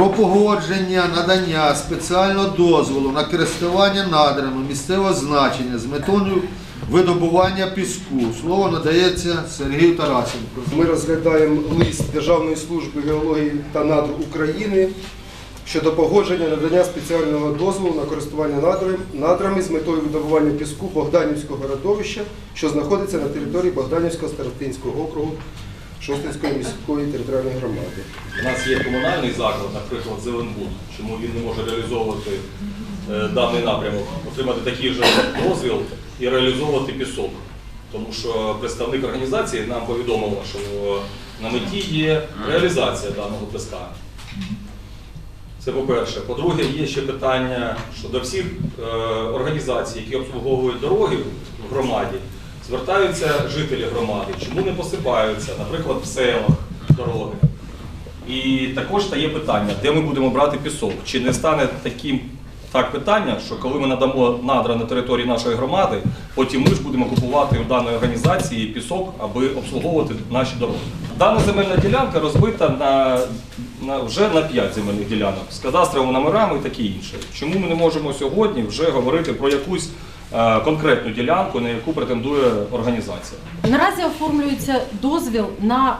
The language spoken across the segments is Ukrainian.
про погодження надання спеціального дозволу на користування надрами місцевого значення з метою видобування піску. Слово надається Сергію Тарасенку. Ми розглядаємо лист Державної служби геології та надр України щодо погодження надання спеціального дозволу на користування надрами з метою видобування піску Богданівського родовища, що знаходиться на території Богданівського старостинського округу Шостинської міської територіальної громади. У нас є комунальний заклад, наприклад, Зеленбуд. Чому він не може реалізовувати е, даний напрямок, отримати такий же дозвіл і реалізовувати пісок. Тому що представник організації нам повідомила, що на меті є реалізація даного піска. Це по-перше. По-друге, є ще питання щодо всіх е, організацій, які обслуговують дороги в громаді, звертаються жителі громади, чому не посипаються, наприклад, в селах дороги. І також стає питання, де ми будемо брати пісок. Чи не стане таким так питання, що коли ми надамо надра на території нашої громади, потім ми ж будемо купувати у даної організації пісок, аби обслуговувати наші дороги. Дана земельна ділянка розбита на, на вже на 5 земельних ділянок з кадастровими номерами і таке інше. Чому ми не можемо сьогодні вже говорити про якусь конкретну ділянку, на яку претендує організація? Наразі оформлюється дозвіл на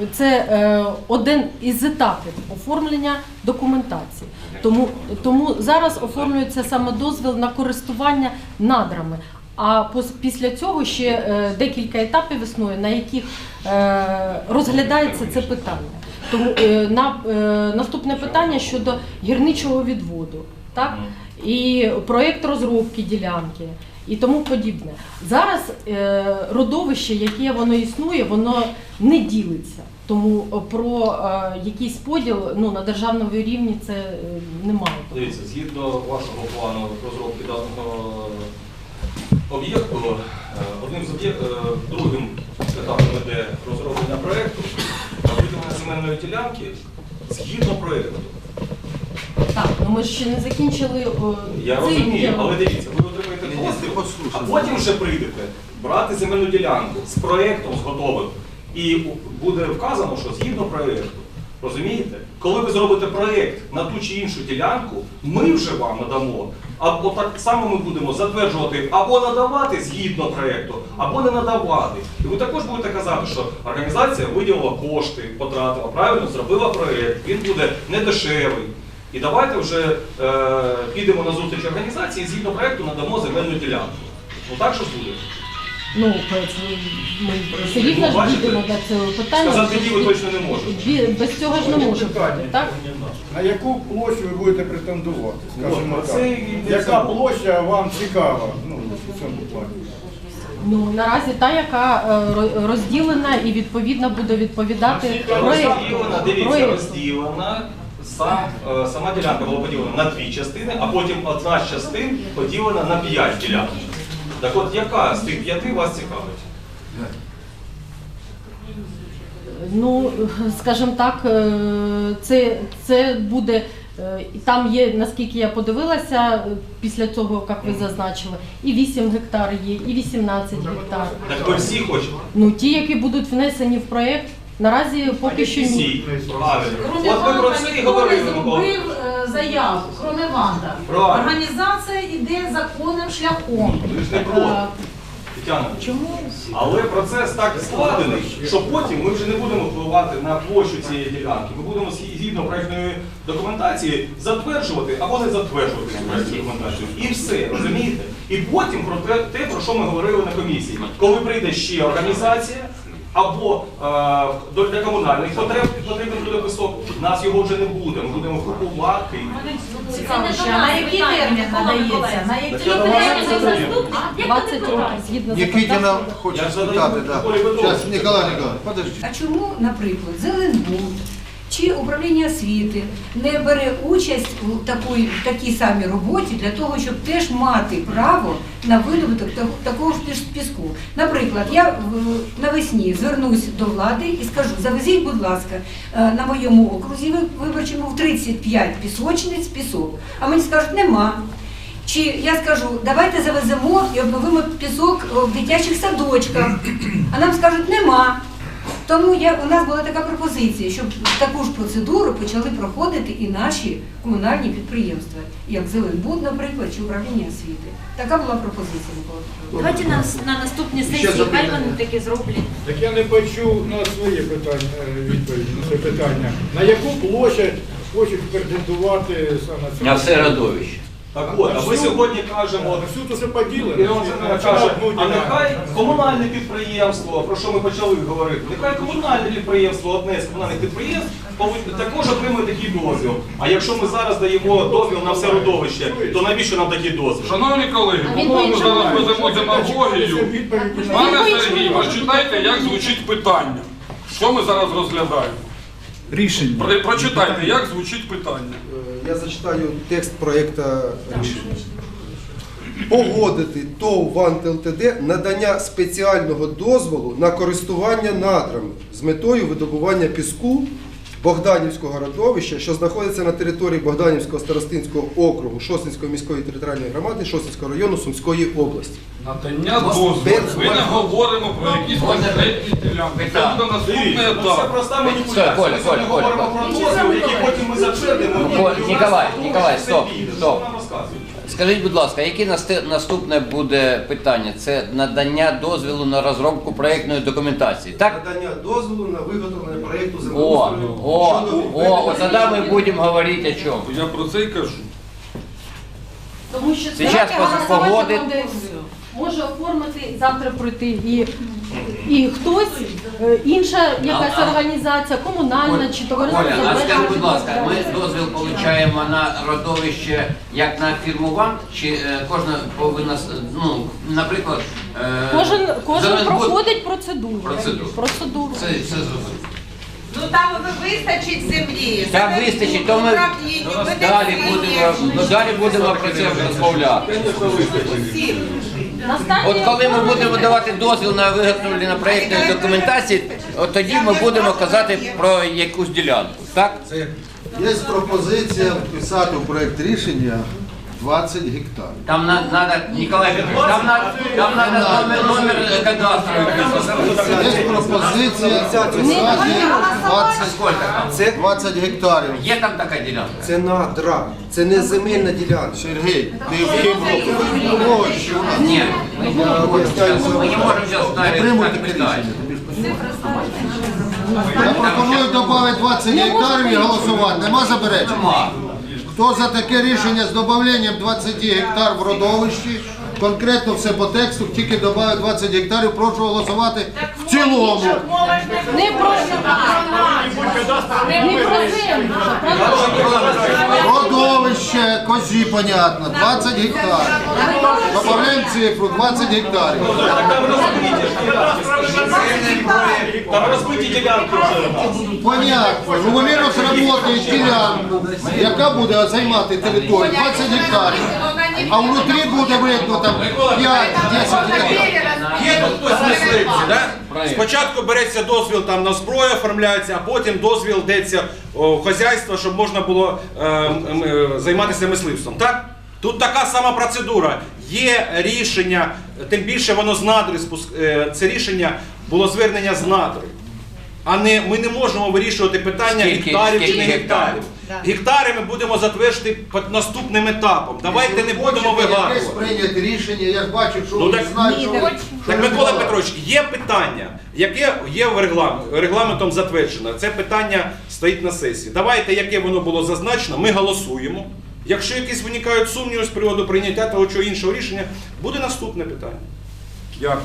е, це е, один із етапів оформлення документації. Тому, тому зараз оформлюється саме дозвіл на користування надрами. А після цього ще е, декілька етапів існує, на яких е, розглядається це питання. Тому е, на, е, наступне питання щодо гірничого відводу. Так? І проєкт розробки ділянки і тому подібне. Зараз е, родовище, яке воно існує, воно не ділиться. Тому е, про е, якийсь поділ ну, на державному рівні це немає. Дивіться, згідно вашого плану розробки даного об'єкту, одним з об'єктів, другим етапом іде розроблення проєкту виділення земельної ділянки згідно проєкту. Ну ми ж ще не закінчили. о, Я цей розумію, діалог. але дивіться, ви отримаєте Ні, ні, ти дозвіл, послухай. а потім вже прийдете брати земельну ділянку з проєктом з готовим. І у- буде вказано, що згідно проєкту. Розумієте? Коли ви зробите проєкт на ту чи іншу ділянку, ми вже вам надамо. Або так само ми будемо затверджувати або надавати згідно проєкту, або не надавати. І ви також будете казати, що організація виділила кошти, потратила, правильно зробила проєкт, він буде не дешевий. І давайте вже е, підемо на зустріч організації, згідно проєкту надамо земельну ділянку. Ну так що буде? Ну, ми все рівно ж Бачите, дійдемо до цього питання. Сказати ні ви точно не можете. Бі- Без цього ж не може бути, так? На яку площу ви будете претендувати? Скажімо От, так. це і йдеться. Яка площа вам цікава? Ну, в цьому плані. Ну наразі та, яка е, ро- розділена і відповідно буде відповідати проєкту. Розділена, дивіться, проєкту. розділена. Сам, е, сама ділянка була поділена на дві частини, а потім одна з частин поділена на п'ять ділянок. Так от яка з тих п'яти вас цікавить? Ну, скажімо так, е, це, це буде. е, Там є, наскільки я подивилася, після цього, як ви зазначили, і 8 гектар є, і 18 гектар. Так ви всі хочете? Ну, ті, які будуть внесені в проєкт, наразі поки що ні. Кроме От ви про Ванда, це і ніхто не говорили, зробив е, заяву, кроме Ванда. Правильно. Організація йде законним шляхом. Ви ж не проти. Е, Тетяна, Чому? Але процес так складений, що потім ми вже не будемо впливати на площу цієї ділянки. Ми будемо згі- згідно проектної документації затверджувати або не затверджувати цю проектну документацію. І все, розумієте? І потім про те, те, про що ми говорили на комісії. Коли прийде ще організація, або е, до- для комунальних потреб потрібен буде пісок, нас його вже не буде. Ми будемо купувати. Цікаво, ще, а на який термін надається? На який Тетяна термін? Васильівна, 20 років згідно Нікітіна законодавства. хоче Я задаю спитати. так. Миколі Петровичу. Зараз, Ніколай Ніколаєвич, подожди. А чому, наприклад, Зеленбуд чи управління освіти не бере участь у такій, такій самій роботі для того, щоб теж мати право на видобуток такого ж піску? Наприклад, я навесні звернусь до влади і скажу, завезіть, будь ласка, е, на моєму окрузі ви- виборчому в 35 пісочниць пісок. А мені скажуть, нема. Чи я скажу, давайте завеземо і обновимо пісок в дитячих садочках. А нам скажуть, нема. Тому я, у нас була така пропозиція, щоб таку ж процедуру почали проходити і наші комунальні підприємства, як Зеленбуд, наприклад, чи управління освіти. Така була пропозиція. Давайте на, на наступній сесії, вони таке зроблять. Так я не почув на своє питання е, відповідь на це питання. На яку площадь хочуть претендувати саме це? На все родовище. Так от, а ми сьогодні кажемо, поділений. Ірина Володимирівна каже, а нехай комунальне підприємство, про що ми почали говорити, нехай комунальне підприємство, одне з комунальних підприємств, також отримує такий дозвіл. А якщо ми зараз даємо дозвіл на все родовище, то навіщо нам такий дозвіл? Шановні колеги, А він по-моєму, по-іншому зараз може. ведемо демагогію. Пане Сергій, прочитайте, як звучить питання. Що ми зараз розглядаємо? Рішення. Про- Прочитайте, як звучить питання. Я зачитаю текст проєкту рішення. Погодити ТОВ «Вант ЛТД» надання спеціального дозволу на користування надрами з метою видобування піску Богданівського родовища, що знаходиться на території Богданівського старостинського округу Шосинської міської територіальної громади Шосинського району Сумської області. Надання дозволу. Ми не говоримо про якісь конкретні ділянки. Це буде наступний ну, це етап. проста Коля, маніпуляція. Коля, Ми говоримо про дозвіл, який потім ми затвердимо. Ніколай, Ніколай, стоп, стоп. Скажіть, будь ласка, яке наступне буде питання? Це надання дозволу на розробку проєктної документації, так? Надання дозволу на виготовлення проєкту О, землеустрою о, щодо о, от тоді ми будемо говорити о чому. Я про це й кажу. Тому що Сейчас пос- голосувати може оформити завтра пройти і, і хтось, е, інша якась А- а- організація, комунальна чи товариство. Оля, а з будь ласка, ми дозвіл отримуємо на родовище як на фірмувант, чи е, кожна повинна, с- ну, наприклад, е, Кожен, кожен Зеленбуд- проходить процедуру. Процедуру. Процедуру. Це, це зрозуміло. Ну там вистачить землі. Так вистачить, то ми далі будемо, ну, далі будемо про це розмовляти. От коли ми будемо давати дозвіл на виготовлення проєктної документації, от тоді ми будемо казати про якусь ділянку. Так? Є пропозиція вписати у проєкт рішення 20 гектарів. Там на- надо, Ніколай Петрович, там надо, там надо номер, номер кадастру. Є пропозиція вписати 20, Сколько там? Це, 20 гектарів. Є там така ділянка? це надра, це не земельна ділянка. Сергій, ти в Європу. Ні. Ми не можемо зараз Не питання. рішення. тобі. Я пропоную додати 20 гектарів і голосувати. Нема заперечень? Нема. Хто за таке рішення з додаванням 20 гектар в родовищі? Конкретно все по тексту, тільки додаю 20 гектарів, прошу голосувати в цілому. Не про Родовище, козі, понятно, 20 гектарів. Додаємо цифру 20 гектарів. Там розбиті ділянки вже. Понятно. Регулярно сработає ділянку, яка буде займати територію 20 гектарів. А внутрі буде видно там 5-10 гектарів. Є тут хтось мисливці, да? Спочатку береться дозвіл там на зброю, оформляється, а потім дозвіл дається о, в хазяйство, щоб можна було е, м, е, займатися мисливством. Так? Тут така сама процедура. Є рішення, тим більше воно з надри спуск- е, це рішення було звернення з надри. А не ми не можемо вирішувати питання Скільки- гектарів чи скільки не гектарів. Гектари ми будемо затверджувати під наступним етапом. Давайте не будемо Хочете вигадувати. прийняти рішення, я ж бачу, що Ну, ви так- знаєте, що ви- що Так, ви Микола. Петрович, є питання, яке є в регламент, регламентом затверджено. Це питання стоїть на сесії. Давайте, яке воно було зазначено, ми голосуємо. Якщо якісь виникають сумніви з приводу прийняття того чи іншого рішення, буде наступне питання. Дякую.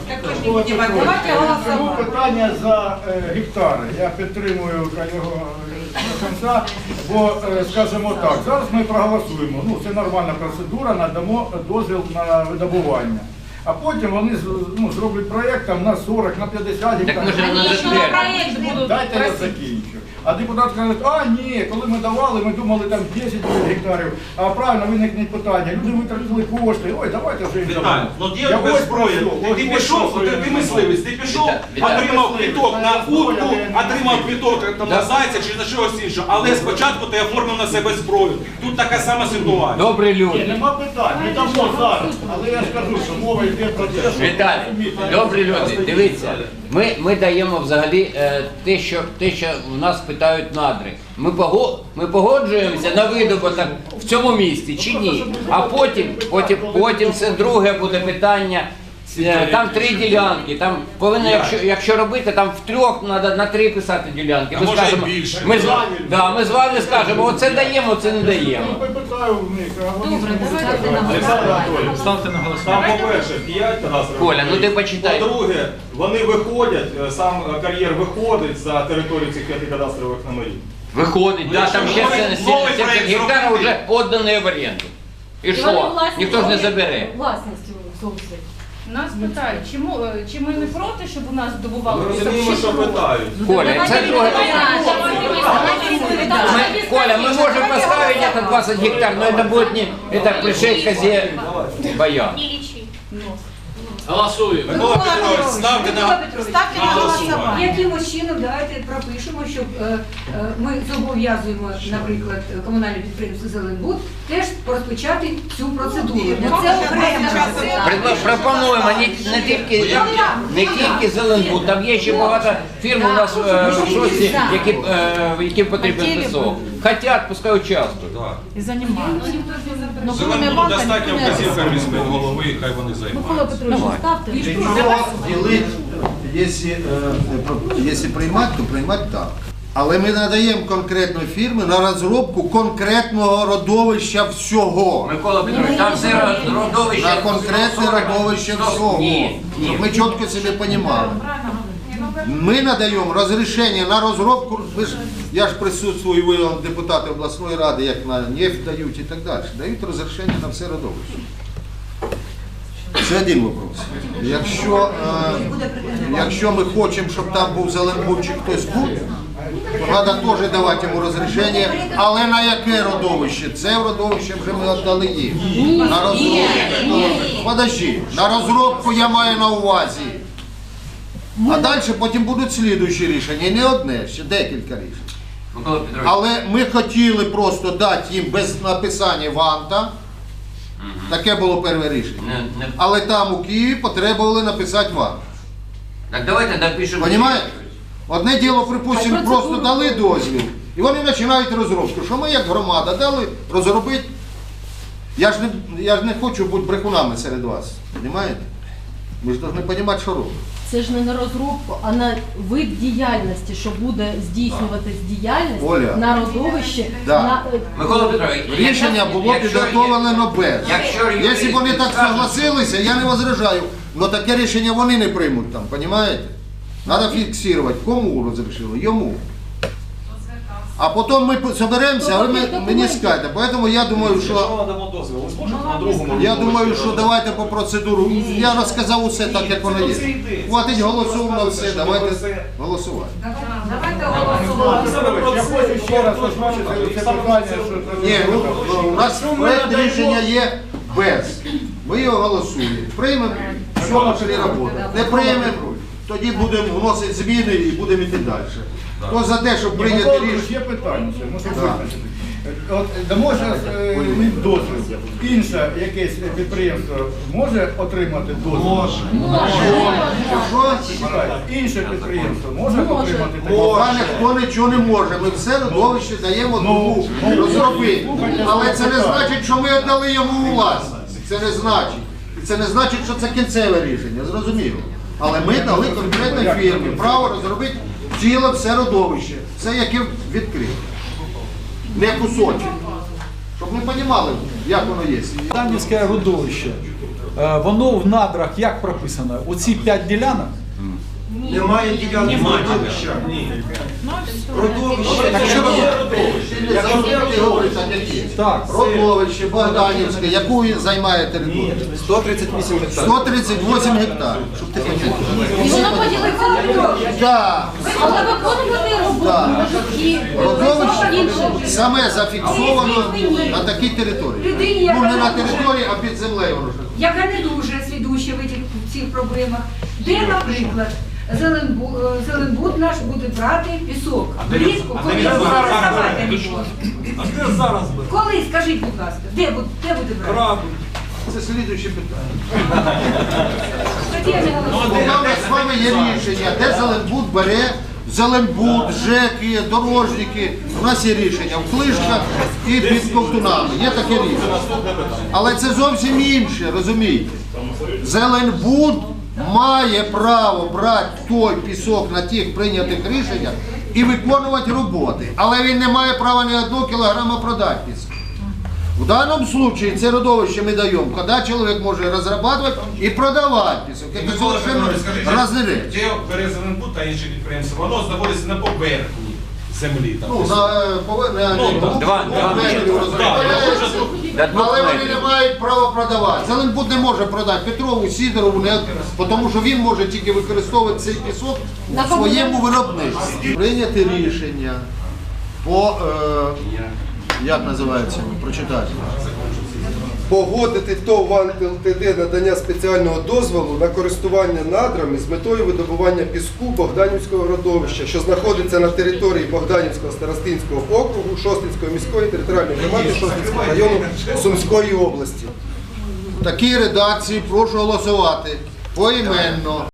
Питання за е, гектари. Я підтримую його е, до кінця, бо, е, скажімо так, зараз ми проголосуємо. Ну, це нормальна процедура, надамо дозвіл на видобування. А потім вони ну, зроблять проєкт там на 40, на 50 Так ми ж гектарів. Дайте я закінчу. А депутат каже, а ні, коли ми давали, ми думали там 10 гектарів. А правильно виникне питання. Люди витратили кошти. Ой, давайте вже їм Віталій, дамо. ну Я є ось зброї. прошу, Ти, ти ось пішов, ти, ти я мисливець, ти пішов, Віталій, отримав квіток на Віталій, утку, отримав квіток там, на зайця чи на чогось іншого. Але спочатку ти оформив на себе зброю. Тут така сама ситуація. Добрі Ні, люди. нема питань, ми дамо зараз. Але я ж кажу, що мова йде йде процес. Віталій, добрі люди, дивіться, ми, ми даємо взагалі е, те, що, те, що в нас питають надри. Ми, ми погоджуємося на видобуток в цьому місті чи ні? А потім, потім, потім це друге буде питання. Е, Там три ділянки, там повинно, якщо, якщо робити, там в трьох треба на три писати ділянки. А може і більше. ми, з, ва- да, ми з вами скажемо, оце даємо, оце не даємо. Я питаю в них, а вони Добре, давайте на Олександр. Анатолійович, ставте на голосування. Там, по-перше, 5 кадастрових. Коля, ну ти почитай. По-друге, вони виходять, е, сам е, кар'єр виходить за територію цих п'яти кадастрових номерів. Виходить, да, там ще Новий- 70 новий 70 проект гектарів зробити. вже віддані в оренду. І Вони що? власні- Ніхто ж не забере. Власністю зовсім. Нас питають, чому, е, чи ми не проти, щоб у нас добували Ми пісок, розуміємо, чи що проти? питають. Коля, це друге. Мы, Коля, мы можем поставить это 20 гектар, но это будет не, это пришей козе баян. Голосуємо. Микола Петрович, ставте на Ставте на голосування. Якимось чином давайте пропишемо, щоб е, е, ми зобов'язуємо, наприклад, комунальне підприємство Зеленбуд теж розпочати цю процедуру. Бо це окремо Предла- Пропонуємо не, не тільки не тільки Зеленбуд, там є ще багато фірм у нас е, в шості, які, е, яким потрібен пісок. Хотять, пускай участвують. І займаються. Ну, коли Зеленому не банка, достатньо ніхто не вказівка міського голови, і хай вони Микола займаються. Петрович, ставте. Нічого ділити, якщо, е, про- якщо приймати, то приймати так. Але ми надаємо конкретної фірми на розробку конкретного родовища всього. Микола Петрович, там все родовище. На конкретне родовище всього. Ні, ні. Щоб ми чітко себе розуміли. Ми надаємо розрішення на розробку, ви ж, я ж присутствую, ви депутати обласної ради, як на нефть дають і так далі. Дають розрішення на все родовище. Це один вопрос. Якщо, е, якщо ми хочемо, щоб там був Зеленбуд чи хтось був, то треба теж давати йому розрішення, але на яке родовище? Це родовище вже ми віддали їм. На розробку. Подожди, на розробку я маю на увазі. А далі потім будуть слідуючі рішення. І не одне, ще декілька рішень. Микола Петрович, Але ми хотіли просто дати їм без написання ванта. Таке було перше рішення. не, не, Але там у Києві потребували написати вант. так давайте напишемо. Понімаєте? Одне діло, припустимо, процедуру? просто дали дозвіл, і вони починають розробку. Що ми як громада дали розробити. Я ж не, я ж не хочу бути брехунами серед вас. Понімаєте? Ми ж повинні розуміти, що робимо. Це ж не на розробку, а на вид діяльності, що буде здійснюватись діяльність Оля. на родовищі. Да. На, е, Микола Петрович, Рішення було якщо є- підготовлено без. якщо Якщо вони так согласилися, я не возражаю. Але таке рішення вони не приймуть там, розумієте? Треба фіксувати, кому розрішили, йому. А потім ми соберемося, а ви ми- мені скажете. Тому я думаю, що надамо дозвіл, ви зможете на другому я думаю, що давайте по процедуру. Я розказав усе так, як воно є. Хватить голосуємо на все, давайте голосувати. Давайте Петрович, я хочу ще раз озвучити це питання, що Ні, ну, ну, у нас проект рішення є без. Ми його голосуємо. Приймемо, все почали роботи. Не приймемо, тоді будемо вносити зміни і будемо йти далі. Хто за те, щоб прийняти Микола рішення? є питання, ще, може Да. визначити. От дамо зараз е, дозвіл. Інше якесь підприємство може отримати дозвіл? Може. Інше підприємство може Може. отримати такий Поки ніхто нічого не може. Ми все родовище даємо тому ну, розробити. Але це не значить, що ми віддали йому у власність. Це не значить. І це не значить, що це кінцеве рішення, зрозуміло. Але ми дали конкретній фірмі право розробити ціле все родовище. Все яке відкрите. Не кусочок. Щоб ми розуміли, як воно є. Данівське родовище. Е, Воно в надрах як прописано? Оці п'ять ділянок? Немає ділянки родовища. Родовище. Так що ви говорите, так. Родовище, Богданівське, яку займає територію? 138 гектарів. 138 гектарів. Щоб ти. І воно поділиться на трьох. Так, Але виконувати роботу Так. саме зафіксовано на такій території. Ну не на території, а під землею яка не дуже в цих, в цих проблемах, де, наприклад, Зеленбуд, Зеленбуд наш буде брати пісок. Влітку, коли зараз не може. А де зараз би? Коли, скажіть, будь ласка, де, бу- де буде брати? Правду. Це слідуюче питання. У нас з вами є рішення, де Зеленбуд бере Зеленбуд, ЖЕКи, дорожники. У нас є рішення в Клишках і під Ковтунами. Є таке рішення. Але це зовсім інше, розумієте? Зеленбуд має право брати той пісок на тих прийнятих рішеннях і виконувати роботи. Але він не має права ні одного кілограма продати пісок. В данном случае це родовище ми даємо, коли чоловік може розрабатувати і продавати пісок. Це совершенно Петрович, речі. Де та інші підприємства, воно знаходиться на поверхні землі. Там, Ну, на, е, пове- Ну. Два- два метри. розробляється. Але вони не мають права продавати. Зеленбуд не може продати Петрову, Сідорову, не, тому що він може тільки використовувати цей пісок На у своєму виробництві. Прийняти рішення по, е, як називається, прочитати. Погодити ТОВ «Ван ЛТД» надання спеціального дозволу на користування надрами з метою видобування піску Богданівського родовища, що знаходиться на території Богданівського старостинського округу Шостинської міської територіальної громади Шостинського району Сумської області. В такій редакції прошу голосувати поіменно.